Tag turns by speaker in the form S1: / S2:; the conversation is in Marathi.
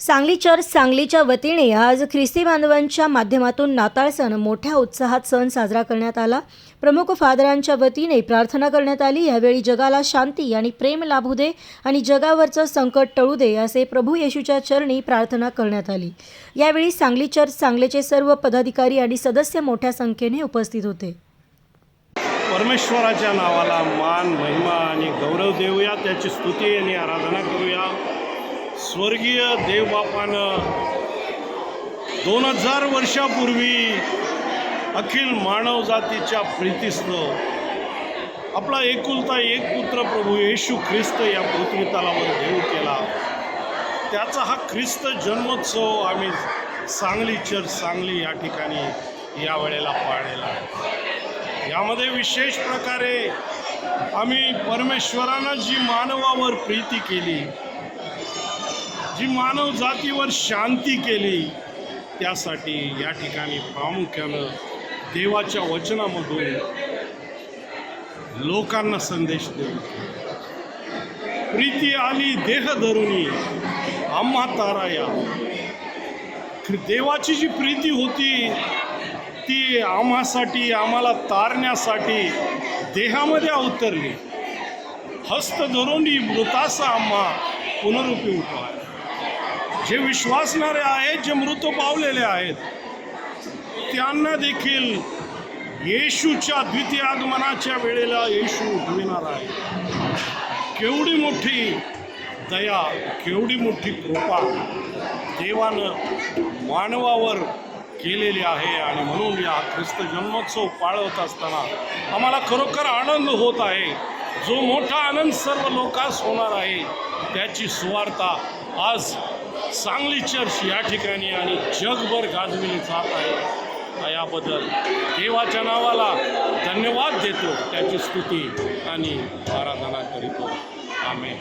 S1: सांगली चर्च सांगलीच्या वतीने आज ख्रिस्ती बांधवांच्या माध्यमातून नाताळ सण मोठ्या उत्साहात सण साजरा करण्यात आला. प्रमुख फादरांच्या वतीने प्रार्थना करण्यात आली. यावेळी जगाला शांती आणि प्रेम लाभू दे आणि जगावरचं संकट टळू दे असे प्रभू येशूच्या चरणी प्रार्थना करण्यात आली. यावेळी सांगली चर्च सांगलीचे सर्व पदाधिकारी आणि सदस्य मोठ्या संख्येने उपस्थित होते.
S2: परमेश्वराच्या नावाला मान महिमा आणि गौरव देऊया. त्याची स्तुती आणि आराधना करूया. स्वर्गीय देवबापानं दोन हजार वर्षापूर्वी अखिल मानवजातीच्या प्रीतीसनं आपला एकुलता एक पुत्र प्रभू येशू ख्रिस्त या पृथ्वीतलावर देऊ केला. त्याचा हा ख्रिस्त जन्मोत्सव आम्ही सांगली चर्च सांगली या ठिकाणी या वेळेला पाळलेला आहे. यामध्ये विशेष प्रकारे आम्ही परमेश्वरानं जी मानवावर प्रीती केली जी मानव जातीवर शांती केली त्यासाठी या ठिकाणी प्रामुख्यानं देवाच्या वचनामधून लोकांना संदेश देऊ प्रीती आली देह धरुणी आम्हा ताराया देवाची जी प्रीती होती ती आम्हासाठी आम्हाला तारण्यासाठी देहामध्ये अवतरली. हस्त धरुणी मृतासा आम्हा पुनरुपी उठवा जे विश्वासणारे आहेत जे मृत पावलेले आहेत त्यांना देखील येशूच्या द्वितीय आगमनाच्या वेळेला येशू उठविणार आहे. केवढी मोठी दया केवढी मोठी कृपा देवानं मानवावर केलेली आहे आणि म्हणून या ख्रिस्त जन्मोत्सव पाळवत असताना आम्हाला खरोखर आनंद होत आहे. जो मोठा आनंद सर्व लोकांस होणार आहे त्याची सुवार्ता आज सांगली चर्च या ठिकाणी आणि जगभर गाजविली जात आहे. याबद्दल देवाच्या नावाला धन्यवाद देतो. त्याची स्तुती आणि आराधना करीतो. आम्ही